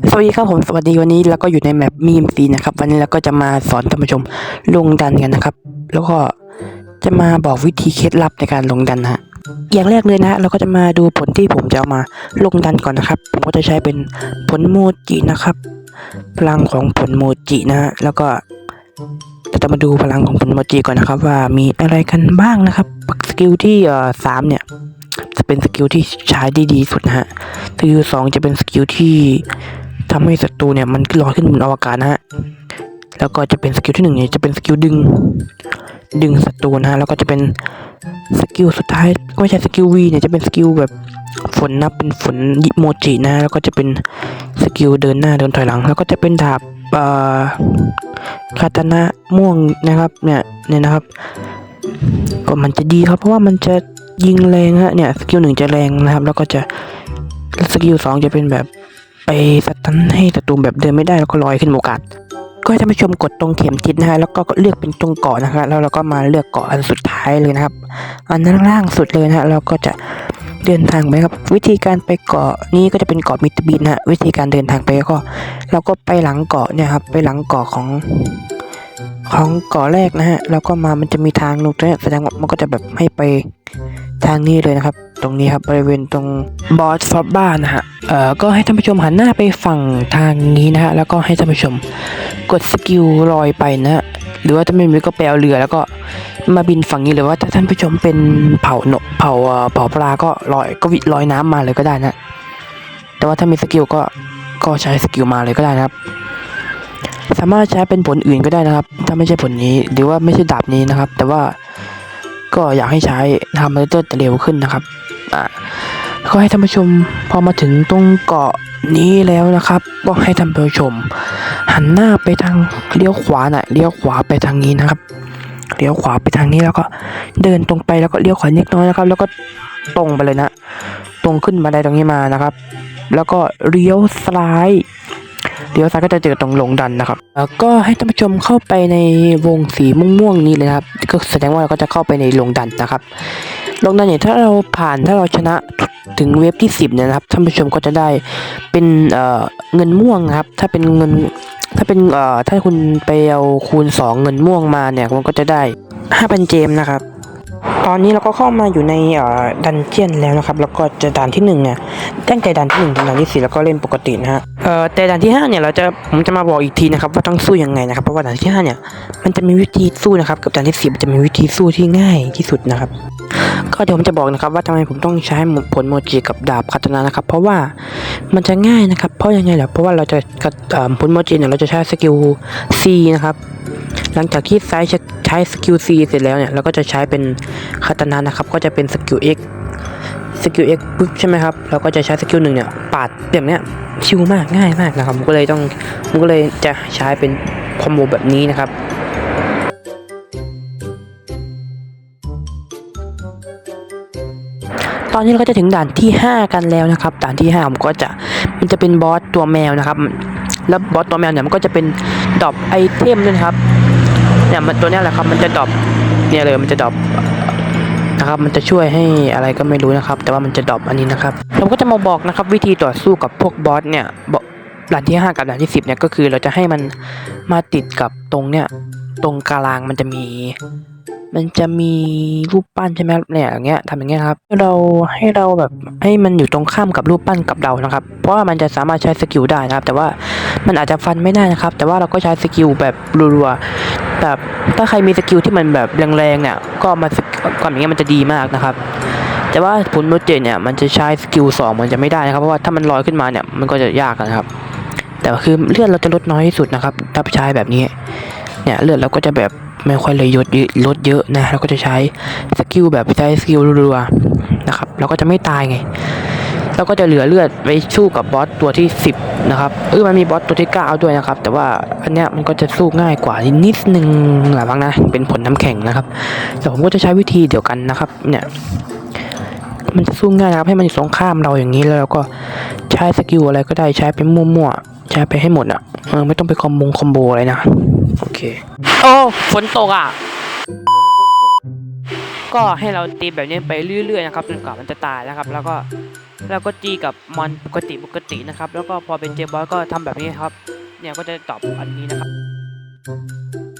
สวัสดีครับผมสวัสดีวันนี้เราก็อยู่ในแมปมีมซีนะครับ วันนี้เราก็จะมาสอนท่านผู้ชมลงดันกันนะครับ แล้วก็จะมาบอกวิธีเคล็ดลับในการลงดันฮะอย่างแรกเลยนะฮะเราก็จะมาดูผลที่ผมจะเอามาลงดันก่อนนะครับ ผมก็จะใช้เป็นผลโมจินะครับ พลังของผลโมจินะฮะแล้วก็เราจะมาดูพลังของผลโมจิก่อนนะครับ ว่ามีอะไรกันบ้างนะครับสกิลที่สามเนี่ยจะเป็นสกิลที่ใช้ได้ดีสุดนะฮะสกิลสองจะเป็นสกิลที่ ทำให้ศัตรูเนี่ยมันลอยขึ้นบนอวกาศนะฮะแล้วก็จะเป็นสกิลที่หนึ่งเนี่ยจะเป็นสกิลดึง ดึงศัตรูนะฮะแล้วก็จะเป็นสกิลสุดท้ายก็ไม่ใช่สกิลวีเนี่ยจะเป็นสกิลแบบฝนนะเป็นฝนยิโมจินะ แล้วก็จะเป็นสกิลเดินหน้าเดินถอยหลัง แล้วก็จะเป็นดาบอ่อคาตานะม่วงนะครับเนี่ยเนี่ยนะครับ ก็มันจะดีครับเพราะว่ามันจะยิงแรงฮะเนี่ยสกิลหนึ่งจะแรงนะครับ แล้วก็จะสกิลสองจะเป็นแบบ ไปสตันให้ศัตรูแบบเดินไม่ได้แล้วก็ลอยขึ้นโอกาส ก็ให้ท่านผู้ชมกดตรงเข็มทิศนะฮะแล้วก็เลือกเป็นตรงเกาะนะครับแล้วเราก็มาเลือกเกาะอันสุดท้ายเลยนะครับ อันนั้นล่างสุดเลยนะฮะเราก็จะเดินทางไปครับ วิธีการไปเกาะนี้ก็จะเป็นเกาะมิตรบินนะฮะวิธีการเดินทางไปก็ เราก็ไปหลังเกาะเนี่ยครับไปหลังเกาะของของเกาะแรกนะฮะแล้วก็มามันจะมีทางลงตรงเนี้ยแสดงว่ามันก็จะแบบให้ไปทางนี้เลยนะครับ ตรงนี้ครับบริเวณตรงบอสฟอบบ้านนะฮะเอ่อก็ให้ท่านผู้ชมหันหน้าไปฝั่งทางนี้นะฮะแล้วก็ให้ท่านผู้ชมกดสกิลลอยไปนะฮะหรือว่าถ้าไม่มีก็แปลเรือแล้วก็มาบินฝั่งนี้หรือว่าถ้าท่านผู้ชมเป็นเผาหนกเผาเอ่อเผาปลาก็ลอยก็วิลอยน้ำมาเลยก็ได้นะ แต่ว่าถ้ามีสกิลก็ก็ใช้สกิลมาเลยก็ได้นะครับ สามารถใช้เป็นผลอื่นก็ได้นะครับ ถ้าไม่ใช่ผลนี้หรือว่าไม่ใช่ดาบนี้นะครับ แต่ว่าก็อยากให้ใช้ทำให้เลือดเร็วขึ้นนะครับ ก็ให้ท่านผู้ชมพอมาถึงตรงเกาะนี้แล้วนะครับก็ให้ท่านผู้ชม หันหน้าไปทางเลี้ยวขวาหน่อยเลี้ยวขวาไปทางนี้นะครับเลี้ยวขวาไปทางนี้แล้วก็เดินตรงไปแล้วก็เลี้ยวขวานิดน้อยนะครับ แล้วก็ตรงไปเลยนะ ตรงขึ้นมาได้ตรงนี้มานะครับ แล้วก็เลี้ยวซ้ายเลี้ยวซ้ายก็จะเจอตรงลงดันนะครับเอ่อก็ให้ท่านผู้ชมเข้าไปในวงสีม่วงๆนี้เลยครับ ก็แสดงว่าเราก็จะเข้าไปในลงดันนะครับ ลงดันเนี่ยถ้าเราผ่านถ้าเราชนะถึงเวฟที่สิบเนี่ยนะครับท่านผู้ชมก็จะได้เป็นเเงินม่วงครับ ถ้าเป็นเงินถ้าเป็นถ้าคุณไปเอาคูณสองเงินม่วงมาเนี่ยมันก็จะได้ห้าพันเจมนะครับ ตอนนี้เราก็เข้ามาอยู่ในดันเจียนแล้วนะครับ แล้วก็จะด่านที่หนึ่งเนี่ยตั้งแต่ด่านที่หนึ่งถึงด่านที่สี่แล้วก็เล่นปกตินะฮะเอ่อแต่ด่านที่ห้าเนี่ยเราจะผมจะมาบอกอีกทีนะครับว่าต้องสู้ยังไงนะครับเพราะว่าด่านที่ห้าเนี่ยมันจะมีวิธีสู้นะครับกับด่านที่สี่มันจะมีวิธีสู้ที่ง่ายที่สุดนะครับ ก็เดี๋ยวผมจะบอกนะครับว่าทำไมผมต้องใช้ผลโมจิกับดาบคาตนะนะครับ เพราะว่ามันจะง่ายนะครับ เพราะยังไงล่ะเพราะว่าเราจะกับผลโมจิเนี่ยเราจะใช้สกิล C นะครับหลังจากที่ใช้ใช้สกิล C เสร็จแล้วเนี่ยเราก็จะใช้เป็นคาตนะนะครับ ก็จะเป็นสกิล X สกิล X ปุ๊บใช่ไหมครับเราก็จะใช้สกิลหนึ่งเนี่ยปาดแบบเนี้ยชิวมากง่ายมากนะครับผมก็เลยต้องผมก็เลยจะใช้เป็นคอมโบแบบนี้นะครับ ตอนนี้เราก็จะถึงด่านที่ 5 กันแล้วนะครับ ด่านที่5ผมก็จะมันจะเป็นบอสตัวแมวนะครับ แล้วบอสตัวแมวเนี่ยมันก็จะเป็นดรอปไอเทมด้วยนะครับ เนี่ยมันตัวนี้แหละครับ มันจะดรอปเนี่ยเลยมันจะดรอปนะครับ มันจะช่วยให้อะไรก็ไม่รู้นะครับ แต่ว่ามันจะดรอปอันนี้นะครับผมก็จะมาบอกนะครับ วิธีต่อสู้กับพวกบอสเนี่ยด่านที่ 5 กับด่านที่ 10เนี่ยก็คือเราจะให้มันมาติดกับตรงเนี่ยตรงกลางมันจะมี มันจะมีรูปปั้นใช่ไหมครับเนี่ยอย่างเงี้ยทำอย่างเงี้ยครับให้เราให้เราแบบให้มันอยู่ตรงข้ามกับรูปปั้นกับเรานะครับ เพราะว่ามันจะสามารถใช้สกิลได้นะครับ แต่ว่ามันอาจจะฟันไม่ได้นะครับ แต่ว่าเราก็ใช้สกิลแบบรัวๆแบบถ้าใครมีสกิลที่มันแบบแรงๆเนี่ยก็มาสกก่อย่างเงี้ยมันจะดีมากนะครับ แต่ว่าผลโมเจเนี่ยมันจะใช้สกิลสองมันจะไม่ได้นะครับเพราะว่าถ้ามันลอยขึ้นมาเนี่ยมันก็จะยากนะครับ แต่คือเลือดเราจะลดน้อยที่สุดนะครับถ้าใช้แบบนี้เนี่ยเลือดเราก็จะแบบ ไม่ค่อยเลยลดเยอะลดเยอะนะเราก็จะใช้สกิลแบบใช้สกิลรัวๆนะครับเราก็จะไม่ตายไงเราก็จะเหลือเลือดไปสู้กับบอสตัวที่ 10 นะครับเออมันมีบอสตัวที่9ด้วยนะครับ แต่ว่าอันเนี้ยมันก็จะสู้ง่ายกว่านิดนึงหละบ้างนะ เป็นผลน้ำแข็งนะครับแต่ผมก็จะใช้วิธีเดียวกันนะครับ เนี่ยมันจะสู้ง่ายนะครับ ให้มันอยู่ตรงข้ามเราอย่างนี้แล้วเราก็ใช้สกิลอะไรก็ได้ใช้ไปมั่วๆใช้ไปให้หมดอะเออไม่ต้องไปคอมบงคอมโบอะไรนะโอเค โอ้ฝนตกอะ ก็ให้เราตีแบบนี้ไปเรื่อยๆนะครับจนกว่ามันจะตายนะครับ แล้วก็แล้วก็ตีกับมอนปกติปกตินะครับ แล้วก็พอเป็นเจบอสก็ทำแบบนี้ครับ เนี่ยก็จะตอบอันนี้นะครับ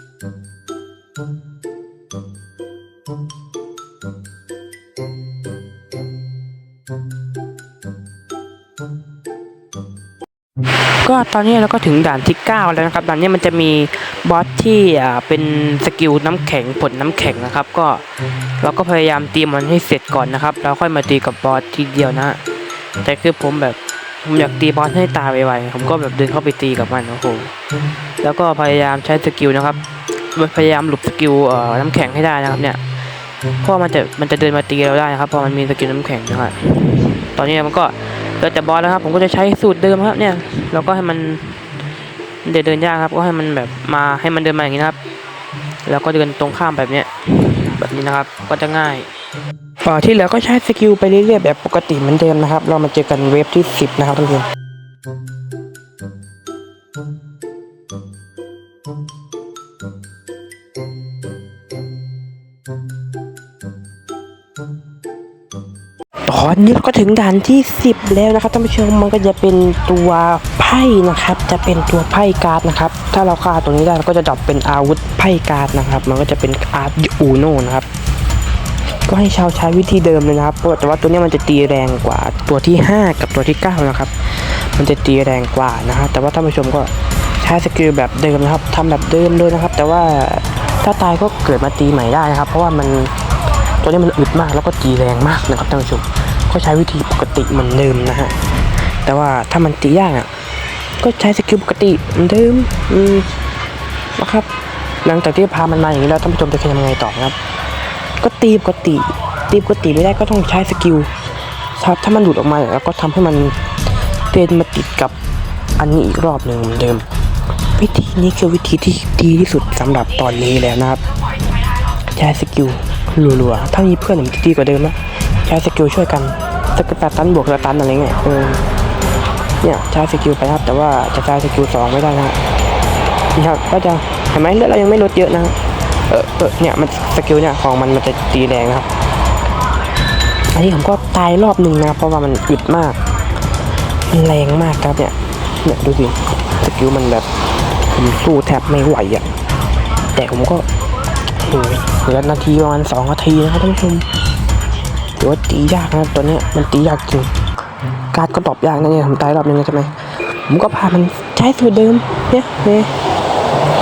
ก็ตอนนี้เราก็ถึงด่านที่ 9 แล้วนะครับด่านนี้มันจะมีบอสที่อ่าเป็นสกิลน้ำแข็งผลน้ำแข็งนะครับ ก็เราก็พยายามตีมันให้เสร็จก่อนนะครับแล้วค่อยมาตีกับบอสทีเดียวนะแต่คือผมแบบผมอยากตีบอสให้ตายไวๆผมก็แบบเดินเข้าไปตีกับมันโอ้โหแล้วก็พยายามใช้สกิลนะครับพยายามหลบสกิลเอ่อน้ำแข็งให้ได้นะครับเนี่ยเพราะมันจะมันจะเดินมาตีเราได้นะครับเพราะมันมีสกิลน้ำแข็งนะครับตอนนี้มันก็ เหลือแต่บอสแล้วครับ ผมก็จะใช้สูตรเดิมครับ เนี่ยแล้วก็ให้มันเดินเดินยากครับ ก็ให้มันแบบมาให้มันเดินมาอย่างนี้นะครับ แล้วก็เดินตรงข้ามแบบเนี้ยแบบนี้นะครับ ก็จะง่ายอ่อที่เหลือก็ใช้สกิลไปเรื่อยๆแบบปกติเหมือนเดิมนะครับ เรามาเจอกันเวฟที่ 10 นะครับท่าน ตอนนี้ก็ถึงด่านที่ 10 แล้วนะครับท่านผู้ชมมันก็จะเป็นตัวไพ่นะครับ จะเป็นตัวไพ่การ์ดนะครับ ถ้าเราฆ่าตรงนี้ได้เราก็จะดรอปเป็นอาวุธไพ่การ์ดนะครับ มันก็จะเป็นอาร์ตอูโนนะครับ ก็ให้ชาวใช้วิธีเดิมเลยนะครับแต่ว่าตัวนี้มันจะตีแรงกว่าตัวที่ 5 กับตัวที่ 9 นะครับ มันจะตีแรงกว่านะครับแต่ว่าท่านผู้ชมก็ใช้สกิลแบบเดิมนะครับทำแบบเดิมเลยนะครับ แต่ว่าถ้าตายก็เกิดมาตีใหม่ได้นะครับ เพราะว่ามันตัวนี้มันอึดมากแล้วก็ตีแรงมากนะครับท่านผู้ชม ก็ใช้วิธีปกติเหมือนเดิมนะฮะ แต่ว่าถ้ามันตียากอะ ก็ใช้สกิลปกติเหมือนเดิมอืมนะครับ หลังจากที่พามันมาอย่างนี้แล้วท่านผู้ชมจะทำยังไงต่อครับ ก็ตีปกติ ตีปกติไม่ได้ก็ต้องใช้สกิลครับถ้ามันหลุดออกมาแล้วก็ทำให้มันเดินมาติดกับอันนี้อีกรอบหนึ่งเหมือนเดิม วิธีนี้คือวิธีที่ดีที่สุดสำหรับตอนนี้แล้วนะครับใช้สกิลรัวๆถ้ามีเพื่อนผมจะดีกว่าเดิมนะ ช้สกิลช่วยกันสกิลสตันบวกสตันอะไรเงี้ยเออเนี่ยใช้สกิลไปครับแต่ว่าจะใช้สกิลสองไม่ได้นะนี่ครับก็จะเห็นไหมเลือดเรายังไม่ลดเยอะนะเออเออเนี่ยมันสกิลเนี่ยของมันมันจะตีแรงนะครับอันนี้ผมก็ตายรอบหนึ่งนะเพราะว่ามันอึดมากมันแรงมากครับเนี่ยเนี่ยดูสิสกิลมันแบบผมสู้แทบไม่ไหวอะแต่ผมก็โอ้ยเหลือนาทีประมาณสองนาทีนะครับท่านผู้ชม ถือว่าตียากนะตัวเนี้ยมันตียากจริง การ์ดก็ตอบยากนะเนี่ยผมตายรอบนึงแล้วใช่ไหมผมก็พามันใช้สูตรเดิมเนี่ยเนี่ย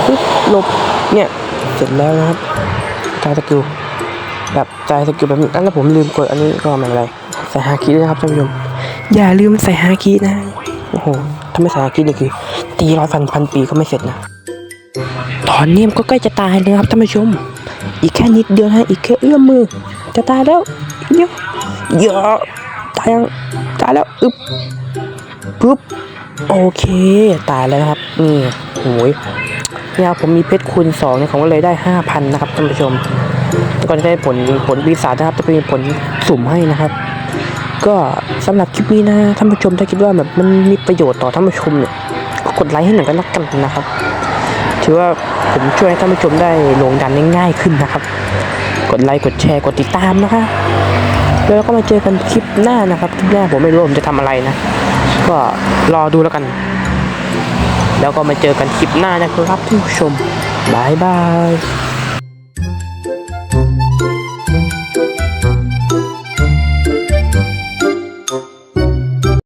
ปึ๊บหลบเนี่ยเสร็จแล้วนะครับใช้สกิลแบบใช้สกิลแบบนี้แล้วผมลืมกดอันนี้ก็ไม่เป็นไรใส่ฮาคิด้วยนะครับท่านผู้ชมอย่าลืมใส่ฮาคินะโอ้โหถ้าไม่ใส่ฮาคินี่คือ ตีร้อยพันพันปีก็ไม่เสร็จนะ ตอนนี้มันก็ใกล้จะตายแล้วครับท่านผู้ชม อีกแค่นิดเดียวนะอีกแค่เอื้อมมือ จะตายแล้วเดียวเยอะตายยังตายแล้วอึบปุ๊บโอเค ตายแล้วนะครับนี่โอ้ยเนี่ยผมมีเพชรคูณสองเนี่ยผมก็เลยได้ห้าพันนะครับท่านผู้ชมแล้วก็จะได้ผลผลปีศาจนะครับจะเป็นผลสุ่มให้นะครับ ก็สำหรับคลิปนี้นะท่านผู้ชมถ้าคิดว่าแบบมันมีประโยชน์ต่อท่านผู้ชมเนี่ยก็กดไลค์ให้หน่อยก็แล้วกันนะครับ ถือว่า ผมช่วยให้ท่านผู้ชมได้ลงดันง่ายขึ้นนะครับ กดไลค์กดแชร์กดติดตามนะคะแล้วก็มาเจอกันคลิปหน้านะครับคลิปหน้าผมไม่รู้ผมจะทำอะไรนะ ก็รอดูแล้วกัน แล้วก็มาเจอกันคลิปหน้านะครับท่านผู้ชมบายบาย